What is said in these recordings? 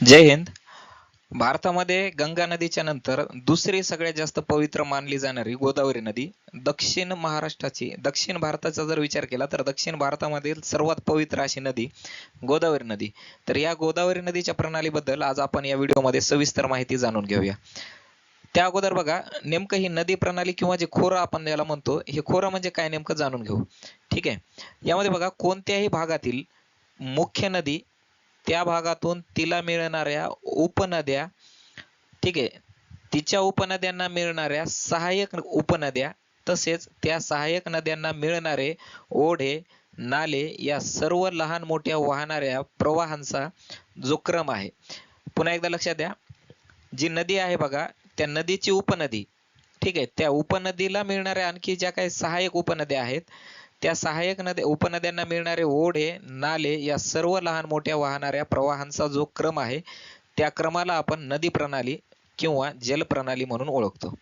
जय हिंद. भारतामध्ये गंगा नदीच्या नंतर दुसरी सगळ्यात जास्त पवित्र मानली जाणारी गोदावरी नदी दक्षिण महाराष्ट्राची दक्षिण भारताचा जर विचार केला तर दक्षिण भारतामधील सर्वात पवित्र अशी नदी गोदावरी नदी. तर या गोदावरी नदीच्या प्रणालीबद्दल आज आपण या व्हिडिओमध्ये सविस्तर माहिती जाणून घेऊया. त्या अगोदर बघा नेमकं ही नदी प्रणाली किंवा जे खोरं आपण याला म्हणतो हे खोरं म्हणजे काय नेमकं जाणून घेऊ. ठीक आहे. यामध्ये बघा कोणत्याही भागातील मुख्य नदी त्या भागातून तिला मिळणाऱ्या उपनद्या ठीक आहे तिच्या उपनद्यांना मिळणाऱ्या सहाय्यक उपनद्या तसेच त्या सहाय्यक नद्यांना मिळणारे ओढे नाले या सर्व लहान मोठ्या वाहणाऱ्या प्रवाहांचा जो क्रम आहे. पुन्हा एकदा लक्षात द्या जी नदी आहे बघा त्या नदीची उपनदी ठीक आहे त्या उपनदीला मिळणाऱ्या आणखी ज्या काही सहाय्यक उपनद्या आहेत त्या सहाय्यक नद्या उपनद्यांना मिळणारे ओढे नाले या सर्व लहान मोठ्या वाहणाऱ्या प्रवाहांचा जो क्रम आहे त्या क्रमाला आपण नदी प्रणाली किंवा जल प्रणाली म्हणून ओळखतो.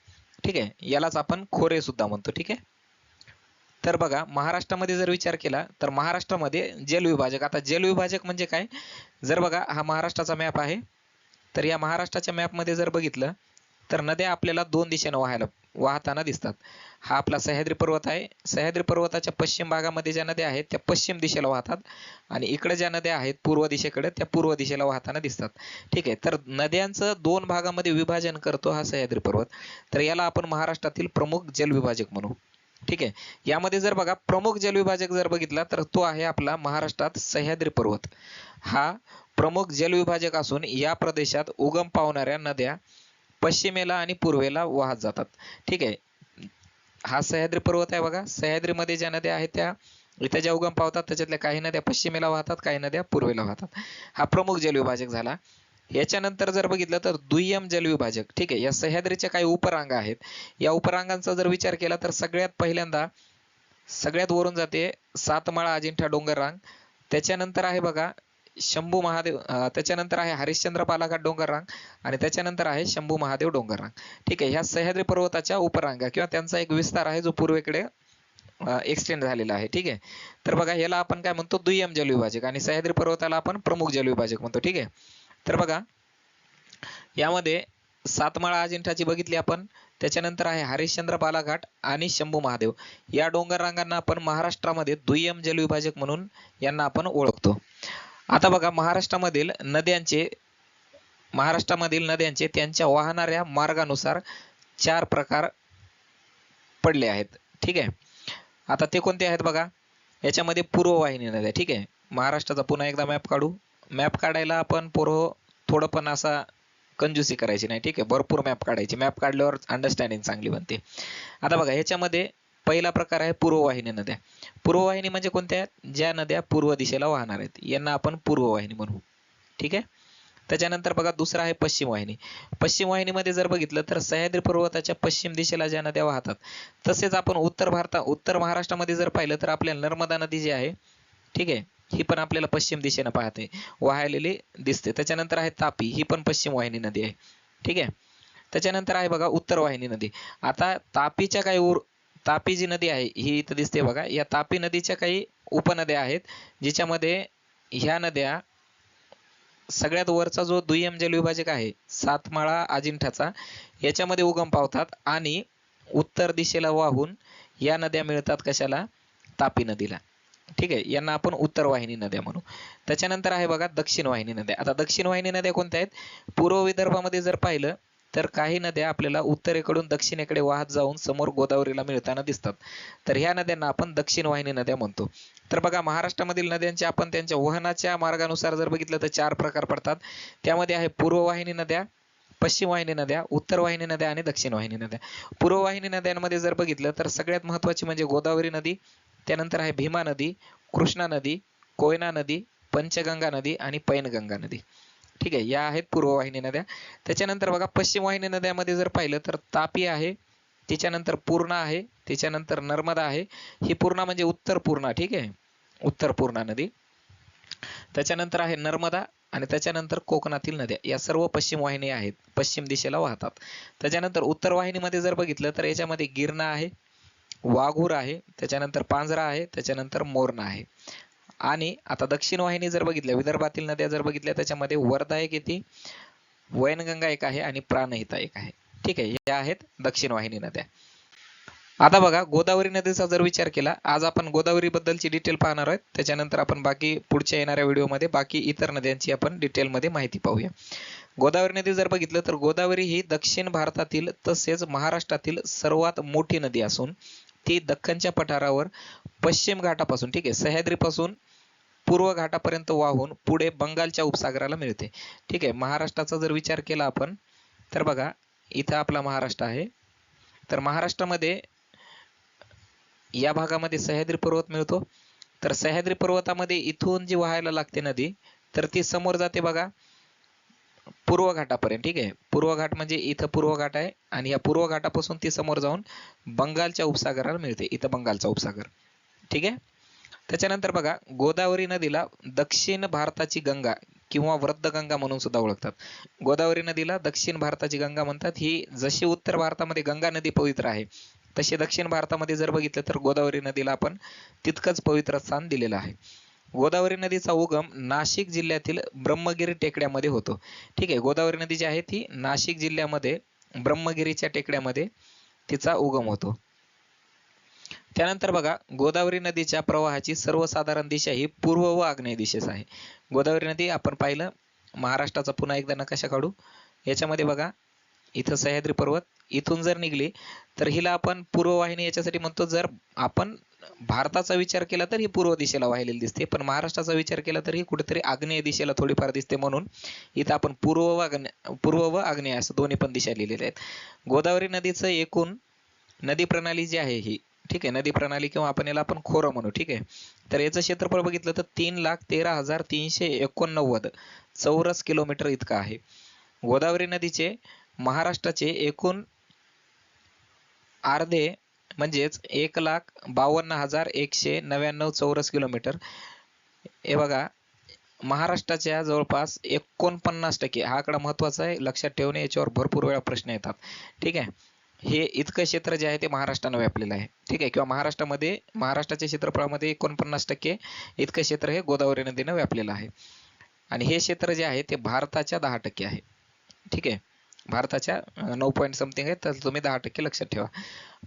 ठीक आहे? यालाच आपण खोरे सुद्धा म्हणतो. ठीक आहे? तर बघा महाराष्ट्रामध्ये जर विचार केला तर महाराष्ट्रामध्ये जलविभाजक आता जलविभाजक म्हणजे काय? जर बघा हा महाराष्ट्राचा मॅप आहे. तर या महाराष्ट्राच्या मॅपमध्ये जर बघितलं तर नद्या आपल्याला दोन दिशेनं वाहायला वाहताना दिसतात. हा आपला सह्याद्री पर्वत आहे. सह्याद्री पर्वताच्या पश्चिम भागामध्ये ज्या नद्या आहेत त्या पश्चिम दिशेला वाहतात आणि इकडे ज्या नद्या आहेत पूर्व दिशेकडे त्या पूर्व दिशेला वाहताना दिसतात. ठीक आहे तर नद्यांचं दोन भागामध्ये विभाजन करतो हा सह्याद्री पर्वत. तर याला आपण महाराष्ट्रातील प्रमुख जलविभाजक म्हणू. ठीक आहे यामध्ये जर बघा प्रमुख जलविभाजक जर बघितला तर तो आहे आपला महाराष्ट्रात सह्याद्री पर्वत. हा प्रमुख जलविभाजक असून या प्रदेशात उगम पावणाऱ्या नद्या पश्चिमेला आणि पूर्वेला वाहत जातात. ठीक आहे? हा सह्याद्री पर्वत आहे बघा. सह्याद्रीमध्ये ज्या नद्या आहेत त्या इथे ज्या उगम पावतात त्याच्यातल्या काही नद्या पश्चिमेला वाहतात काही नद्या पूर्वेला वाहतात. हा प्रमुख जलविभाजक झाला. याच्यानंतर जर बघितलं तर दुय्यम जलविभाजक. ठीक आहे? या सह्याद्रीच्या काही उपरांगा आहेत. या उपरांगांचा जर विचार केला तर सगळ्यात पहिल्यांदा सगळ्यात वरून जाते सातमाळा अजिंठा डोंगर रांग त्याच्यानंतर आहे बघा शंभू महादेव त्याच्यानंतर आहे हरिश्चंद्र पालाघाट डोंगर रांग आणि त्याच्यानंतर आहे शंभू महादेव डोंगर रांग ठीक आहे ह्या सह्याद्री पर्वताच्या उपरांगा किंवा त्यांचा एक विस्तार आहे जो पूर्वेकडे एक्सटेंड झालेला आहे. ठीक आहे? तर बघा याला आपण काय म्हणतो? दुय्यम जलविभाजक आणि सह्याद्री पर्वताला आपण प्रमुख जलविभाजक म्हणतो. ठीक आहे? तर बघा यामध्ये सातमाळा अजिंठाची बघितली आपण. त्याच्यानंतर आहे हरिश्चंद्र बालाघाट आणि शंभू महादेव. या डोंगर रांगांना आपण महाराष्ट्रामध्ये दुय्यम जलविभाजक म्हणून यांना आपण ओळखतो. आता बघा महाराष्ट्रामधील नद्यांचे महाराष्ट्रामधील नद्यांचे त्यांच्या वाहणाऱ्या मार्गानुसार चार प्रकार पडले आहेत. ठीक आहे? आता ते कोणते आहेत बघा? याच्यामध्ये पूर्ववाहिनी नद्या ठीक आहे? महाराष्ट्राचा पुन्हा एकदा मॅप काढू. मॅप काढायला आपण पूर्व थोडं पण असा कंजूसी करायची नाही ठीक आहे? भरपूर मॅप काढायची. मॅप काढल्यावर अंडरस्टँडिंग चांगली बनते. आता बघा ह्याच्यामध्ये पहिला प्रकार आहे पूर्ववाहिनी नद्या. पूर्ववाहिनी म्हणजे कोणत्या? आहेत ज्या नद्या पूर्व दिशेला वाहणार आहेत. यांना आपण पूर्ववाहिनी म्हणू. ठीक आहे? त्याच्यानंतर बघा दुसरा आहे पश्चिम वाहिनी पश्चिम वाहिनीमध्ये जर बघितलं तर सह्याद्री पर्वताच्या पश्चिम दिशेला ज्या नद्या वाहतात तसेच आपण उत्तर भारता उत्तर महाराष्ट्रामध्ये जर पाहिलं तर आपल्याला नर्मदा नदी जी आहे ठीक आहे ही पण आपल्याला पश्चिम दिशेनं पाहते वाहिलेली दिसते. त्याच्यानंतर आहे तापी ही पण पश्चिम वाहिनी नदी आहे. ठीक आहे? त्याच्यानंतर आहे बघा उत्तर वाहिनी नदी. आता तापीच्या काही उर तापी जी नदी आहे ही इथं दिसते बघा. या तापी नदीच्या काही उपनद्या आहेत जिच्यामध्ये ह्या नद्या सगळ्यात वरचा जो दुय्यम जलविभाजक आहे सातमाळा अजिंठाचा याच्यामध्ये उगम पावतात आणि उत्तर दिशेला वाहून या नद्या मिळतात कशाला? तापी नदीला. ठीक आहे यांना आपण उत्तर वाहिनी नद्या म्हणू. त्याच्यानंतर आहे बघा दक्षिण वाहिनी नद्या. आता दक्षिण वाहिनी नद्या कोणत्या आहेत? पूर्व विदर्भामध्ये जर पाहिलं तर काही नद्या आपल्याला उत्तरेकडून दक्षिणेकडे वाहत जाऊन समोर गोदावरीला मिळताना दिसतात. तर ह्या नद्यांना आपण दक्षिण वाहिनी नद्या म्हणतो. तर बघा महाराष्ट्रामधील नद्यांचे आपण त्यांच्या वहनाच्या मार्गानुसार जर बघितलं तर चार प्रकार पडतात. त्यामध्ये आहे पूर्ववाहिनी नद्या पश्चिम वाहिनी नद्या उत्तर वाहिनी नद्या आणि दक्षिण वाहिनी नद्या. पूर्ववाहिनी नद्यांमध्ये जर बघितलं तर सगळ्यात महत्त्वाची म्हणजे गोदावरी नदी त्यानंतर आहे भीमा नदी कृष्णा नदी कोयना नदी पंचगंगा नदी आणि पैनगंगा नदी. ठीक आहे या आहेत पूर्ववाहिनी नद्या. त्याच्यानंतर बघा पश्चिम वाहिनी नद्यामध्ये जर पाहिलं तर तापी आहे त्याच्यानंतर पूर्णा आहे त्याच्यानंतर नर्मदा आहे. ही पूर्णा म्हणजे उत्तर पूर्णा ठीक आहे? उत्तर पूर्णा नदी. त्याच्यानंतर आहे नर्मदा आणि त्याच्यानंतर कोकणातील नद्या. या सर्व पश्चिम वाहिनी आहेत पश्चिम दिशेला वाहतात. त्याच्यानंतर उत्तर वाहिनीमध्ये जर बघितलं तर याच्यामध्ये गिरणा आहे वाघूर आहे त्याच्यानंतर पांझरा आहे त्याच्यानंतर मोरणा आहे. आणि आता दक्षिण वाहिनी जर बघितल्या विदर्भातील नद्या जर बघितल्या त्याच्यामध्ये वर्धा एक येते वैनगंगा एक आहे आणि प्राणहिता एक आहे. ठीक आहे या आहेत दक्षिण वाहिनी नद्या. आता बघा गोदावरी नदीचा जर विचार केला आज आपण गोदावरी बद्दलची डिटेल पाहणार आहोत. त्याच्यानंतर आपण बाकी पुढच्या येणाऱ्या व्हिडिओमध्ये बाकी इतर नद्यांची आपण डिटेलमध्ये माहिती पाहूया. गोदावरी नदी जर बघितलं तर गोदावरी ही दक्षिण भारतातील तसेच महाराष्ट्रातील सर्वात मोठी नदी असून ती दख्खनच्या पठारावर पश्चिम घाटापासून ठीक आहे सह्याद्रीपासून पूर्व घाटापर्यंत वाहून पुढे बंगालच्या उपसागराला मिळते. ठीक आहे महाराष्ट्राचा जर विचार केला आपण तर बघा इथं आपला महाराष्ट्र आहे. तर महाराष्ट्रामध्ये या भागामध्ये सह्याद्री पर्वत मिळतो. तर सह्याद्री पर्वतामध्ये इथून जी वाहायला लागते नदी तर ती समोर जाते बघा पूर्व घाटापर्यंत. ठीक आहे पूर्व घाट म्हणजे इथं पूर्व घाट आहे आणि या पूर्व घाटापासून ती समोर जाऊन बंगालच्या उपसागराला मिळते इथं बंगालचा उपसागर. ठीक आहे? त्याच्यानंतर बघा गोदावरी नदीला दक्षिण भारताची गंगा किंवा वृद्ध गंगा म्हणून सुद्धा ओळखतात. गोदावरी नदीला दक्षिण भारताची गंगा म्हणतात. ही जशी उत्तर भारतामध्ये गंगा नदी पवित्र आहे तशी दक्षिण भारतामध्ये जर बघितलं तर गोदावरी नदीला आपण तितकंच पवित्र स्थान दिलेलं आहे. गोदावरी नदीचा उगम नाशिक जिल्ह्यातील ब्रह्मगिरी टेकड्यामध्ये होतो. ठीक आहे गोदावरी नदी जी आहे ती नाशिक जिल्ह्यामध्ये ब्रह्मगिरीच्या टेकड्यामध्ये तिचा उगम होतो. त्यानंतर बघा गोदावरी नदीच्या प्रवाहाची सर्वसाधारण दिशा ही पूर्व व आग्नेय दिशेस आहे. गोदावरी नदी आपण पाहिलं महाराष्ट्राचा पुन्हा एकदा नकाशा काढू. याच्यामध्ये बघा इथं सह्याद्री पर्वत इथून जर निघली तर हिला आपण पूर्व वाहिनी याच्यासाठी म्हणतो जर आपण भारताचा विचार केला तर ही पूर्व दिशेला वाहिलेली दिसते पण महाराष्ट्राचा विचार केला तर ही कुठेतरी आग्नेय दिशेला थोडीफार दिसते म्हणून इथं आपण पूर्व व आग्नेय पूर्व व आग्नेय असं दोन्ही पण दिशा लिहिलेल्या आहेत. गोदावरी नदीचं एकूण नदी प्रणाली जी आहे ही ठीक आहे नदी प्रणाली किंवा आपण याला आपण खोरं म्हणू ठीक आहे. तर याचं क्षेत्रफळ बघितलं तर तीन लाख तेरा हजार तीनशे एकोणनव्वद चौरस किलोमीटर इतकं आहे. गोदावरी नदीचे महाराष्ट्राचे एकूण अर्धे म्हणजेच एक लाख बावन्न हजार एकशे नव्याण्णव चौरस किलोमीटर. हे बघा महाराष्ट्राच्या जवळपास एकोणपन्नास टक्के हा आकडा महत्त्वाचा आहे लक्षात ठेवणे याच्यावर भरपूर वेळा प्रश्न येतात. ठीक आहे. हे इतकं क्षेत्र जे आहे ते महाराष्ट्रानं व्यापलेलं आहे. ठीक आहे? किंवा महाराष्ट्रामध्ये महाराष्ट्राच्या क्षेत्रफळामध्ये एकोणपन्नास टक्के इतकं क्षेत्र हे गोदावरी नदीनं व्यापलेलं आहे. आणि हे क्षेत्र जे आहे ते भारताच्या दहा टक्के आहे. ठीक आहे? भारताच्या नऊ पॉईंट समथिंग आहे तर तुम्ही दहा टक्के लक्षात ठेवा.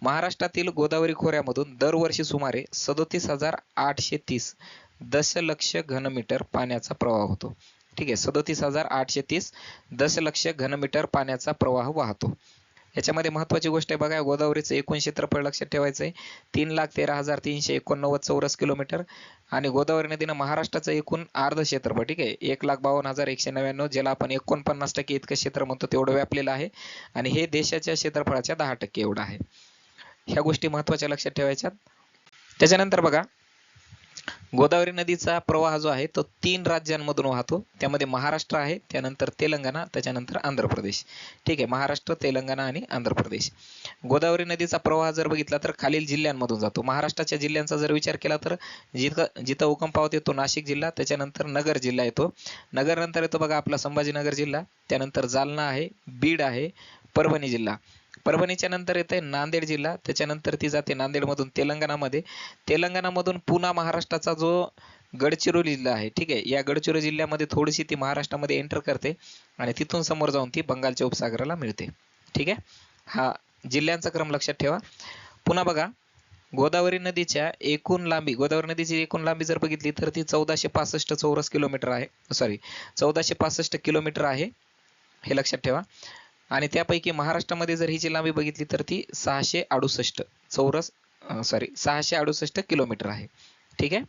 महाराष्ट्रातील गोदावरी खोऱ्यामधून दरवर्षी सुमारे सदोतीस हजार आठशे तीस दशलक्ष घनमीटर पाण्याचा प्रवाह होतो. ठीक आहे? सदोतीस हजार आठशे तीस दशलक्ष घनमीटर पाण्याचा प्रवाह वाहतो. याच्यामध्ये महत्वाची गोष्ट आहे बघा गोदावरीचं एकूण क्षेत्रफळ लक्षात ठेवायचं आहे तीन लाख तेरा हजार तीनशे एकोणनव्वद चौरस किलोमीटर. आणि गोदावरी नदीनं महाराष्ट्राचं एकूण अर्ध क्षेत्रफळ ठीक आहे? एक लाख बावन्न हजार एकशे नव्याण्णव ज्याला आपण एकोणपन्नास टक्के इतकं क्षेत्र म्हणतो तेवढं व्यापलेलं आहे. आणि हे देशाच्या क्षेत्रफळाच्या दहा टक्के एवढं आहे. ह्या गोष्टी महत्त्वाच्या लक्षात ठेवायच्यात. त्याच्यानंतर बघा गोदावरी नदीचा प्रवाह जो आहे तो तीन राज्यांमधून वाहतो. त्यामध्ये महाराष्ट्र आहे त्यानंतर तेलंगणा त्याच्यानंतर आंध्र प्रदेश. ठीक आहे महाराष्ट्र तेलंगणा आणि आंध्र प्रदेश. गोदावरी नदीचा प्रवाह जर बघितला तर खालील जिल्ह्यांमधून जातो. महाराष्ट्राच्या जिल्ह्यांचा जर विचार केला तर जिथं जिथं उगम पावत येतो नाशिक जिल्हा त्याच्यानंतर नगर जिल्हा येतो. नगर नंतर येतो बघा आपला संभाजीनगर जिल्हा त्यानंतर जालना आहे बीड आहे परभणी जिल्हा. परभणीच्या नंतर येते नांदेड जिल्हा. त्याच्यानंतर ती जाते नांदेडमधून तेलंगणामध्ये. तेलंगणामधून पुन्हा महाराष्ट्राचा जो गडचिरोली जिल्हा आहे ठीक आहे या गडचिरोली जिल्ह्यामध्ये थोडीशी ती महाराष्ट्रामध्ये एंटर करते आणि तिथून समोर जाऊन ती बंगालच्या उपसागराला मिळते ठीक आहे? हा जिल्ह्यांचा क्रम लक्षात ठेवा. पुन्हा बघा गोदावरी नदीच्या एकूण लांबी गोदावरी नदीची एकूण लांबी जर बघितली तर ती चौदाशे पासष्ट चौरस किलोमीटर आहे सॉरी चौदाशे पासष्ट किलोमीटर आहे हे लक्षात ठेवा. आणि त्यापैकी महाराष्ट्रामध्ये जर हिची लांबी बघितली तर ती सहाशे अडुसष्ट चौरस सॉरी सहाशे अडुसष्ट किलोमीटर आहे. ठीक आहे?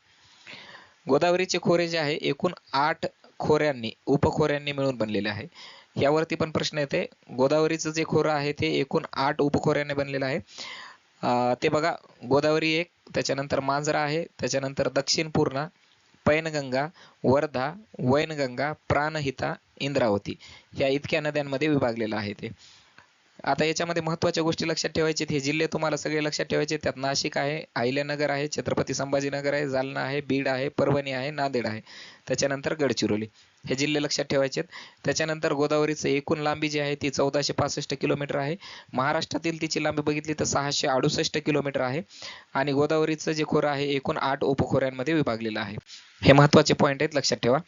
गोदावरीचे खोरे जे आहे एकूण आठ खोऱ्यांनी उपखोऱ्यांनी मिळून बनलेले आहे. यावरती पण प्रश्न येते. गोदावरीचं जे खोरं आहे ते एकूण आठ उपखोऱ्याने बनलेलं आहे. ते बघा गोदावरी एक त्याच्यानंतर मांजरा आहे त्याच्यानंतर दक्षिण पूर्णा पैनगंगा वर्धा वैनगंगा प्राणहिता इंद्रावती या इतक्या नद्यांमध्ये विभागलेलं आहे ते. आता याच्यामध्ये महत्त्वाच्या गोष्टी लक्षात ठेवायचे हे जिल्हे तुम्हाला सगळे लक्षात ठेवायचे त्यात नाशिक आहे अहिल्यानगर आहे छत्रपती संभाजीनगर आहे जालना आहे बीड आहे परभणी आहे नांदेड आहे. त्याच्यानंतर गडचिरोली. हे जिल्हे लक्षात ठेवायचे त्याच्यानंतर गोदावरीचं एकूण लांबी जी आहे ती चौदाशे पासष्ट किलोमीटर आहे. महाराष्ट्रातील तिची लांबी बघितली तर सहाशे अडुसष्ट किलोमीटर आहे. आणि गोदावरीचं जे खोरं आहे एकूण आठ उपखोऱ्यांमध्ये विभागलेलं आहे. हे महत्त्वाचे पॉईंट आहेत लक्षात ठेवा.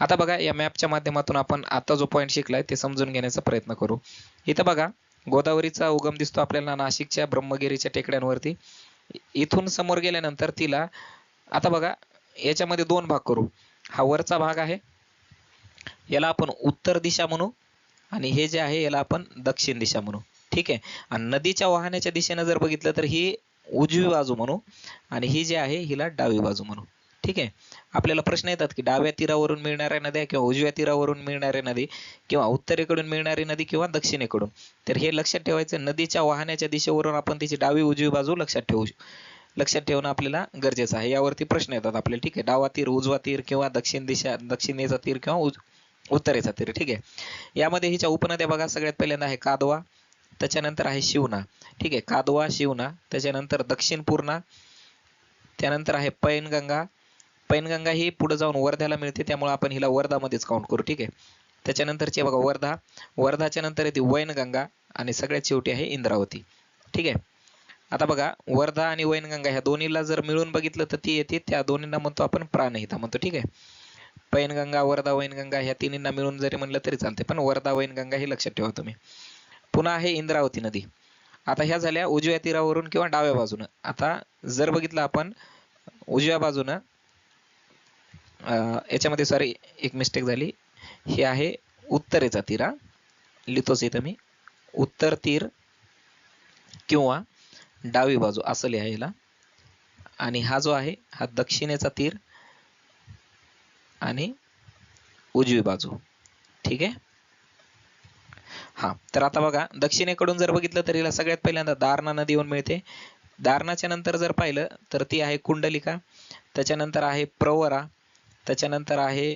आता बघा या मॅपच्या माध्यमातून आपण आता जो पॉईंट शिकलाय ते समजून घेण्याचा प्रयत्न करू. इथं बघा गोदावरीचा उगम दिसतो आपल्याला नाशिकच्या ब्रह्मगिरीच्या टेकड्यांवरती. इथून समोर गेल्यानंतर तिला आता बघा याच्यामध्ये दोन भाग करू. हा वरचा भाग आहे याला आपण उत्तर दिशा म्हणू आणि हे जे आहे याला आपण दक्षिण दिशा म्हणू. ठीक आहे? आणि नदीच्या वाहण्याच्या दिशेनं जर बघितलं तर ही उजवी बाजू म्हणू आणि ही जी आहे हिला डावी बाजू म्हणू. ठीक आहे? आपल्याला प्रश्न येतात की डाव्या तीरावरून मिळणाऱ्या नद्या किंवा उजव्या तीरावरून मिळणाऱ्या नदी किंवा उत्तरेकडून मिळणारी नदी किंवा दक्षिणेकडून. तर हे लक्षात ठेवायचं नदीच्या वाहण्याच्या दिशेवरून आपण तिची डावी उजवी बाजू लक्षात ठेवू लक्षात ठेवणं आपल्याला गरजेचं आहे. यावरती प्रश्न येतात आपल्याला. ठीक आहे? डावा तीर उजवा तीर किंवा दक्षिण दिशा दक्षिणेचा तीर किंवा उज उत्तरेचा तीर ठीक आहे. यामध्ये हिच्या उपनद्या बघा सगळ्यात पहिल्यांदा आहे कादवा त्याच्यानंतर आहे शिवना. ठीक आहे. कादवा शिवना त्याच्यानंतर दक्षिण पूर्णा त्यानंतर आहे पैनगंगा. पैनगंगा ही पुढे जाऊन वर्ध्याला मिळते त्यामुळे आपण हिला वर्धामध्येच काउंट करू. ठीक आहे. त्याच्यानंतरची बघा वर्धा. वर्धाच्या नंतर येते वैनगंगा आणि सगळ्यात शेवटी आहे इंद्रावती. ठीक आहे. आता बघा वर्धा आणि वैनगंगा ह्या दोन्हीला जर मिळून बघितलं तर ती येते त्या दोन्हींना म्हणतो आपण प्राणहिता म्हणतो. ठीक आहे. पैनगंगा वर्धा वैनगंगा ह्या तिन्हींना मिळून जरी म्हणलं तरी चालते पण वर्धा वैनगंगा हे लक्षात ठेवा तुम्ही. पुन्हा आहे इंद्रावती नदी. आता ह्या झाल्या उजव्या तीरावरून किंवा डाव्या बाजूनं. आता जर बघितलं आपण उजव्या बाजूनं याच्यामध्ये सॉरी एक मिस्टेक झाली. हे आहे उत्तरेचा तीरा. लिहितोच इथं मी. उत्तर तीर किंवा डावी बाजू असं लिहायला आणि हा जो आहे हा दक्षिणेचा तीर. आणि उजवी बाजू. ठीक आहे? हा तर आता बघा दक्षिणेकडून जर बघितलं तर हिला सगळ्यात पहिल्यांदा दारणा नदी येऊन मिळते. दारणाच्या नंतर जर पाहिलं तर ती आहे कुंडलिका त्याच्यानंतर आहे प्रवरा त्याच्यानंतर आहे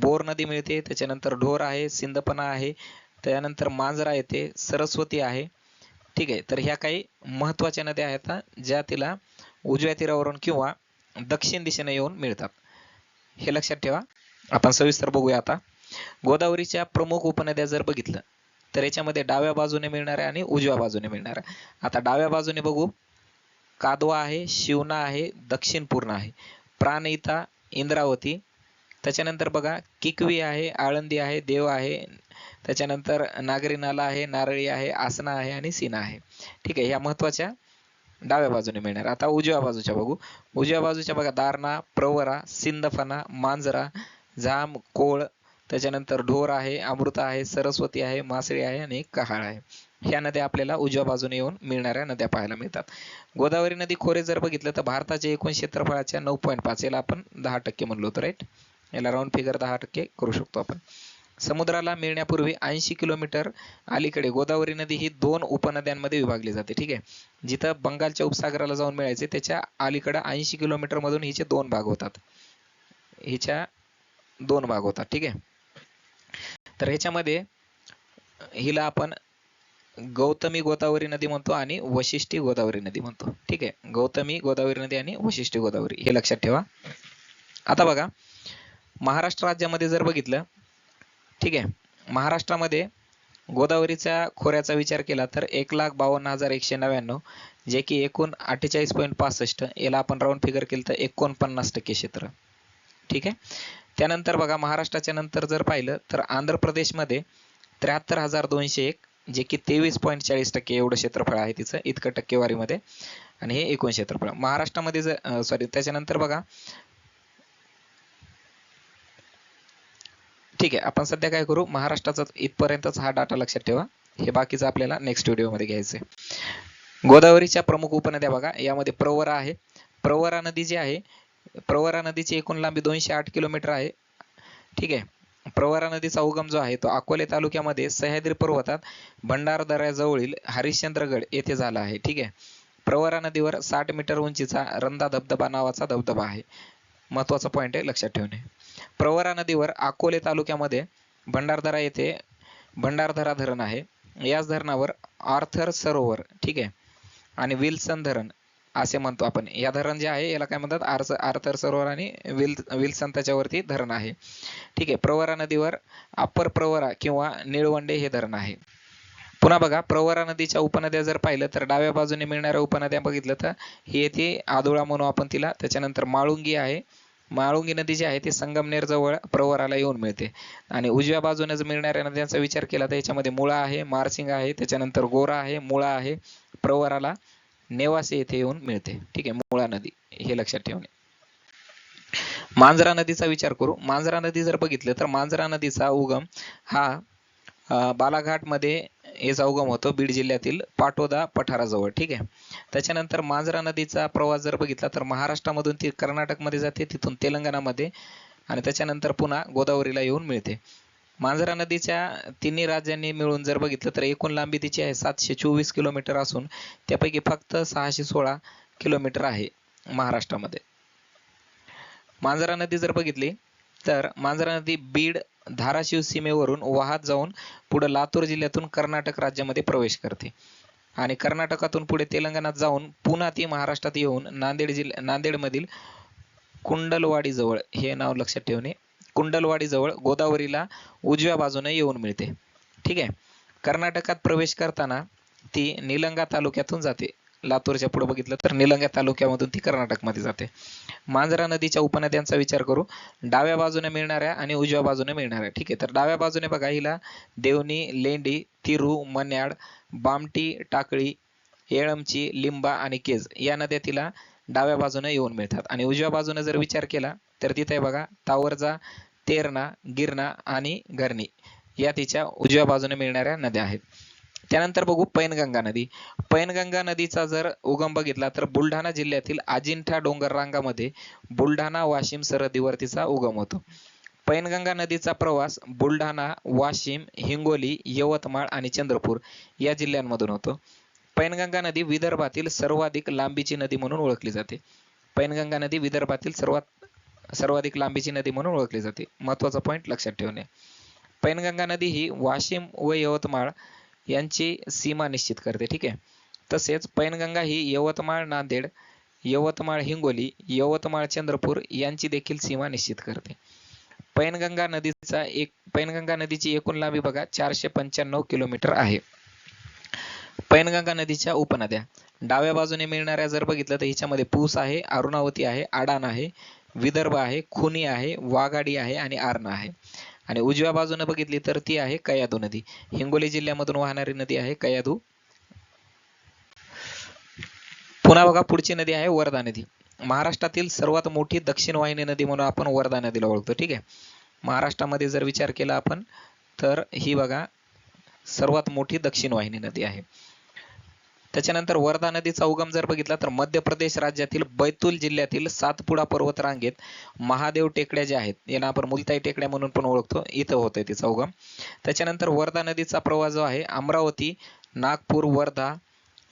बोर नदी मिळते त्याच्यानंतर ढोर आहे सिंदपना आहे त्यानंतर मांजरा येते सरस्वती आहे. ठीक आहे तर ह्या काही महत्त्वाच्या नद्या आहेत ज्या तिला उजव्या तीरावरून किंवा दक्षिण दिशेने येऊन मिळतात. हे लक्षात ठेवा. आपण सविस्तर बघूया आता. गोदावरीच्या प्रमुख उपनद्या जर बघितलं तर याच्यामध्ये डाव्या बाजूने मिळणाऱ्या आणि उजव्या बाजूने मिळणाऱ्या आता डाव्या बाजूने बघू. कादवा आहे शिवना आहे दक्षिण पूर्ण आहे. प्राणहिता इंद्रावती. त्याच्यानंतर बघा किकवी आहे आळंदी आहे देव आहे. त्याच्यानंतर नागरी नाला आहे नारळी आहे आसना आहे आणि सीना आहे. ठीक आहे ह्या महत्त्वाच्या डाव्या बाजूने मिळणार. आता उजव्या बाजूच्या बघू. उजव्या बाजूच्या बघा दारणा प्रवरा सिंदफणा मांजरा जाम कोळ त्याच्यानंतर ढोर आहे अमृता आहे सरस्वती आहे मासळी आहे आणि कहाळ आहे. ह्या नद्या आपल्याला उजव्या बाजूने येऊन मिळणाऱ्या नद्या पाहायला मिळतात. गोदावरी नदी खोरे जर बघितलं तर भारताच्या एकूण क्षेत्रफळाच्या नऊ पॉईंट पाच याला आपण दहा टक्के म्हणलो होतो राईट याला राऊंड फिगर दहा टक्के करू शकतो आपण. समुद्राला मिळण्यापूर्वी ऐंशी किलोमीटर अलीकडे गोदावरी नदी ही दोन उपनद्यांमध्ये विभागली जाते ठीक आहे? जिथं बंगालच्या उपसागराला जाऊन मिळायचे त्याच्या अलीकडे ऐंशी किलोमीटर मधून हिचे दोन भाग होतात. हिच्या दोन भाग होतात ठीक आहे? तर ह्याच्यामध्ये हिला आपण गौतमी गोदावरी नदी म्हणतो आणि वशिष्ठी गोदावरी नदी म्हणतो ठीक आहे? गौतमी गोदावरी नदी आणि वशिष्ठी गोदावरी हे लक्षात ठेवा. आता बघा महाराष्ट्र राज्यामध्ये जर बघितलं ठीक आहे. महाराष्ट्रामध्ये गोदावरीच्या खोऱ्याचा विचार केला तर एक लाख बावन्न हजार एकशे नव्याण्णव जे की एकूण अठ्ठेचाळीस पॉईंट पासष्ट याला आपण राऊंड फिगर केलं तर एकोणपन्नास टक्के क्षेत्र. ठीक आहे? त्यानंतर बघा महाराष्ट्राच्या नंतर जर पाहिलं तर आंध्र प्रदेशमध्ये त्र्याहत्तर हजार दोनशे एक जे की तेवीस पॉईंट चाळीस टक्के एवढं क्षेत्रफळ आहे तिचं इतकं टक्केवारीमध्ये. आणि हे एकूण क्षेत्रफळ. महाराष्ट्रामध्ये जर सॉरी त्याच्यानंतर बघा ठीक आहे आपण सध्या काय करू? महाराष्ट्राचा इथपर्यंतच हा डाटा लक्षात ठेवा. हे बाकीचं आपल्याला नेक्स्ट व्हिडिओमध्ये घ्यायचं आहे गोदावरीच्या प्रमुख उपनद्या बघा. यामध्ये प्रवरा आहे. प्रवरा नदी जी आहे प्रवरा नदीची एकूण लांबी दोनशे आठ किलोमीटर आहे. ठीक आहे. प्रवरा नदीचा उगम जो आहे तो अकोले तालुक्यामध्ये सह्याद्री पर्वतात भंडारदऱ्याजवळील हरिश्चंद्रगड येथे झाला आहे. ठीक आहे. प्रवरा नदीवर साठ मीटर उंचीचा रंधा धबधबा नावाचा धबधबा आहे. महत्त्वाचा पॉईंट आहे लक्षात ठेवणे. प्रवरा नदीवर अकोले तालुक्यामध्ये भंडारदरा येथे भंडारदरा धरण आहे. याच धरणावर आर्थर सरोवर ठीक आहे? आणि विल्सन धरण असे म्हणतो आपण. या धरण जे आहे याला काय म्हणतात? आर्स आर्थर सरोवर आणि विल विल्सन त्याच्यावरती धरण आहे. ठीक आहे प्रवरा नदीवर अप्पर प्रवरा किंवा निळवंडे हे धरण आहे. पुन्हा बघा प्रवरा नदीच्या उपनद्या जर पाहिलं तर डाव्या बाजूने मिळणाऱ्या उपनद्या बघितलं तर ही येथे आदोळा म्हणू आपण तिला. त्याच्यानंतर माळुंगी आहे. माळुंगी नदी जी आहे ती संगमनेर जवळ प्रवराला येऊन मिळते. आणि उजव्या बाजूने जर मिळणाऱ्या नद्यांचा विचार केला तर याच्यामध्ये मुळा आहे मारसिंग आहे त्याच्यानंतर गोरा आहे मुळा आहे प्रवराला नेवासे येथे येऊन मिळते. ठीक आहे मुळा नदी हे लक्षात ठेवणे मांजरा नदीचा विचार करू. मांजरा नदी जर बघितलं तर मांजरा नदीचा उगम हा बालाघाटमध्ये याचा उगम होतो बीड जिल्ह्यातील पाटोदा पठाराजवळ ठीक आहे? त्याच्यानंतर मांजरा नदीचा प्रवास जर बघितला तर महाराष्ट्रामधून ती कर्नाटकमध्ये जाते तिथून तेलंगणामध्ये आणि त्याच्यानंतर पुन्हा गोदावरीला येऊन मिळते. मांजरा नदीच्या तिन्ही राज्यांनी मिळून जर बघितलं तर एकूण लांबी तिची आहे सातशे चोवीस किलोमीटर असून त्यापैकी फक्त सहाशे सोळा किलोमीटर आहे महाराष्ट्रामध्ये. मांजरा नदी जर बघितली तर मांजरा नदी बीड धाराशिव सीमेवरून वाहत जाऊन पुढे लातूर जिल्ह्यातून कर्नाटक राज्यामध्ये प्रवेश करते. आणि कर्नाटकातून पुढे तेलंगणात जाऊन पुन्हा ती महाराष्ट्रात येऊन नांदेड जिल्ह्या नांदेडमधील कुंडलवाडीजवळ हे नाव लक्षात ठेवणे कुंडलवाडीजवळ गोदावरीला उजव्या बाजूने येऊन मिळते. ठीक आहे? कर्नाटकात प्रवेश करताना ती निलंगा तालुक्यातून जाते. लातूरच्या पुढे बघितलं तर निलंगा तालुक्यामधून ती कर्नाटकमध्ये जाते. मांजरा नदीच्या उपनद्यांचा विचार करू. डाव्या बाजूने मिळणाऱ्या आणि उजव्या बाजूने मिळणाऱ्या. ठीक आहे तर डाव्या बाजूने बघा हिला देवणी लेंडी तिरू मन्याड बामटी टाकळी येळमची लिंबा आणि केज या नद्या तिला डाव्या बाजूने येऊन मिळतात. आणि उजव्या बाजूने जर विचार केला तर तिथे बघा तावरजा तेरणा गिरणा आणि घरणी या तिच्या उजव्या बाजूने मिळणाऱ्या नद्या आहेत. त्यानंतर बघू पैनगंगा नदी. पैनगंगा नदीचा जर उगम बघितला तर बुलढाणा जिल्ह्यातील अजिंठा डोंगर रांगामध्ये बुलढाणा वाशिम सरहदीवरतीचा उगम होतो. पैनगंगा नदीचा प्रवास बुलढाणा वाशिम हिंगोली यवतमाळ आणि चंद्रपूर या जिल्ह्यांमधून होतो. पैनगंगा नदी विदर्भातील सर्वाधिक लांबीची नदी म्हणून ओळखली जाते. पैनगंगा नदी विदर्भातील सर्वात सर्वाधिक लांबीची नदी म्हणून ओळखली जाते. महत्त्वाचा पॉईंट लक्षात ठेवणे. पैनगंगा नदी ही वाशिम व यवतमाळ यांची सीमा निश्चित करते ठीक आहे? तसेच पैनगंगा ही यवतमाळ नांदेड यवतमाळ हिंगोली यवतमाळ चंद्रपूर यांची देखील सीमा निश्चित करते. पैनगंगा नदीचा एक पैनगंगा नदीची एकूण लांबी बघा चारशे पंच्याण्णव किलोमीटर आहे. पैनगंगा नदीच्या उपनद्या. डाव्या बाजूने मिळणाऱ्या जर बघितलं तर हिच्यामध्ये पूस आहे अरुणावती आहे आडान आहे विदर्भ आहे खुनी आहे वाघाडी आहे आणि आरणा आहे. आणि उजव्या बाजूने बघितली तर ती आहे कयादू नदी. हिंगोली जिल्ह्यामधून वाहणारी नदी आहे कयादू. पुन्हा बघा पुढची नदी आहे वर्धा नदी. महाराष्ट्रातील सर्वात मोठी दक्षिण वाहिनी नदी म्हणून आपण वर्धा नदीला ओळखतो ठीक आहे? महाराष्ट्रामध्ये जर विचार केला आपण तर ही बघा सर्वात मोठी दक्षिण वाहिनी नदी आहे. त्याच्यानंतर वर्धा नदीचा उगम जर बघितला तर मध्य प्रदेश राज्यातील बैतूल जिल्ह्यातील सातपुडा पर्वत रांगेत महादेव टेकड्या ज्या आहेत यांना आपण मुलताई टेकड्या म्हणून पण ओळखतो इथं होतोय तिचा उगम. त्याच्यानंतर वर्धा नदीचा प्रवाह जो आहे अमरावती नागपूर वर्धा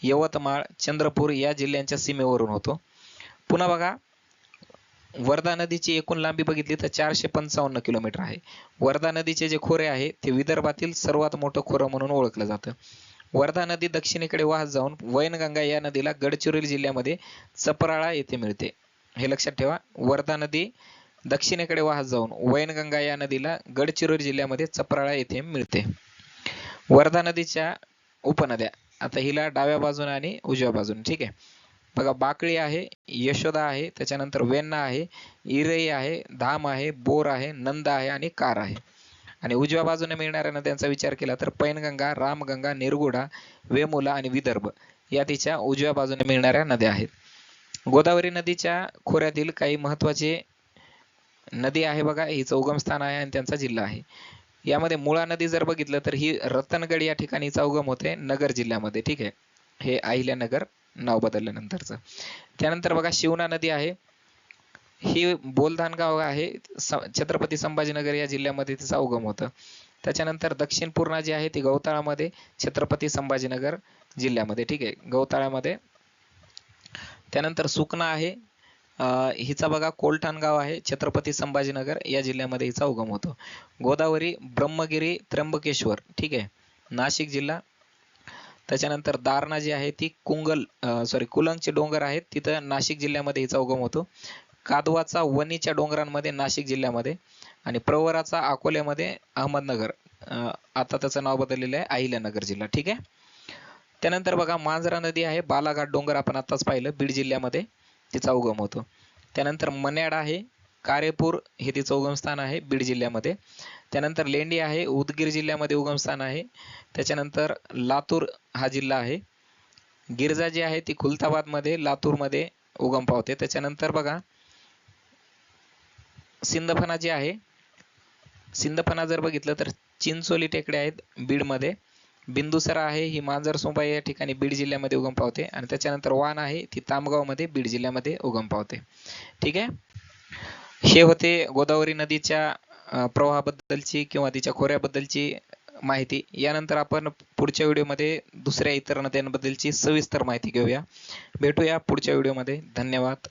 यवतमाळ चंद्रपूर या जिल्ह्यांच्या सीमेवरून होतो. पुन्हा बघा वर्धा नदीची एकूण लांबी बघितली तर चारशे पंचावन्न किलोमीटर आहे. वर्धा नदीचे जे खोरे आहे ते विदर्भातील सर्वात मोठं खोरं म्हणून ओळखलं जातं. वर्धा नदी दक्षिणेकडे वाहत जाऊन वैनगंगा या नदीला गडचिरोली जिल्ह्यामध्ये चपराळा येथे मिळते. हे लक्षात ठेवा. वर्धा नदी दक्षिणेकडे वाहत जाऊन वैनगंगा या नदीला गडचिरोली जिल्ह्यामध्ये चपराळा येथे मिळते. वर्धा नदीच्या उपनद्या. आता हिला डाव्या बाजूने आणि उजव्या बाजूने. ठीक आहे? बघा बाकळी आहे यशोदा आहे त्याच्यानंतर वेण्णा आहे इरई आहे धाम आहे बोर आहे नंद आहे आणि कार आहे. आणि उजव्या बाजूने मिळणाऱ्या नद्यांचा विचार केला तर पैनगंगा रामगंगा निरगुडा वेमुला आणि विदर्भ या तिच्या उजव्या बाजूने मिळणाऱ्या नद्या आहेत. गोदावरी नदीच्या खोऱ्यातील काही महत्त्वाचे नदी आहे बघा हिचं उगमस्थान आहे आणि त्यांचा जिल्हा आहे. यामध्ये मुळा नदी जर बघितलं तर ही रतनगड या ठिकाणीचा उगम होते नगर जिल्ह्यामध्ये ठीक आहे. हे अहिल्यानगर नाव बदलल्यानंतरचं. त्यानंतर बघा शिवना नदी आहे. ही बोलधान गाव आहे छत्रपती संभाजीनगर या जिल्ह्यामध्ये तिचा उगम होतं. त्याच्यानंतर दक्षिण पूर्णा जी आहे ती गौताळामध्ये छत्रपती संभाजीनगर जिल्ह्यामध्ये ठीक आहे. गवताळ्यामध्ये त्यानंतर सुकना आहे. हिचा बघा कोलठाण गाव आहे. छत्रपती संभाजीनगर या जिल्ह्यामध्ये हिचा उगम होतो. गोदावरी ब्रह्मगिरी त्र्यंबकेश्वर ठीक आहे. नाशिक जिल्हा. त्याच्यानंतर दारणा जी आहे ती कुंगल सॉरी कुलंगचे डोंगर आहेत. तिथं नाशिक जिल्ह्यामध्ये हिचा उगम होतो. कादवाचा वणीच्या डोंगरांमध्ये नाशिक जिल्ह्यामध्ये आणि प्रवराचा अकोल्यामध्ये अहमदनगर. आता त्याचं नाव बदललेलं आहे अहिल्यानगर जिल्हा. ठीक आहे? त्यानंतर बघा मांजरा नदी आहे बालाघाट डोंगर आपण आताच पाहिलं बीड जिल्ह्यामध्ये तिचा उगम होतो. त्यानंतर मन्याड आहे कारेपूर हे तिचं उगमस्थान आहे बीड जिल्ह्यामध्ये. त्यानंतर लेंडी आहे उदगीर जिल्ह्यामध्ये उगमस्थान आहे. त्याच्यानंतर लातूर हा जिल्हा आहे. गिरजा जी आहे ती खुलताबादमध्ये लातूरमध्ये उगम पावते. त्याच्यानंतर बघा सिंदफणा जी आहे सिंदफणा जर बघितलं तर चिंचोली टेकडे आहेत बीडमध्ये. बिंदुसरा आहे ही मांजरसोंबा या ठिकाणी बीड जिल्ह्यामध्ये उगम पावते आणि त्याच्यानंतर वान आहे ती तामगावमध्ये बीड जिल्ह्यामध्ये उगम पावते. ठीक आहे? हे होते गोदावरी नदीच्या प्रवाहाबद्दलची किंवा तिच्या खोऱ्याबद्दलची माहिती. यानंतर आपण पुढच्या व्हिडिओमध्ये दुसऱ्या इतर नद्यांबद्दलची सविस्तर माहिती घेऊया. भेटूया पुढच्या व्हिडिओमध्ये. धन्यवाद.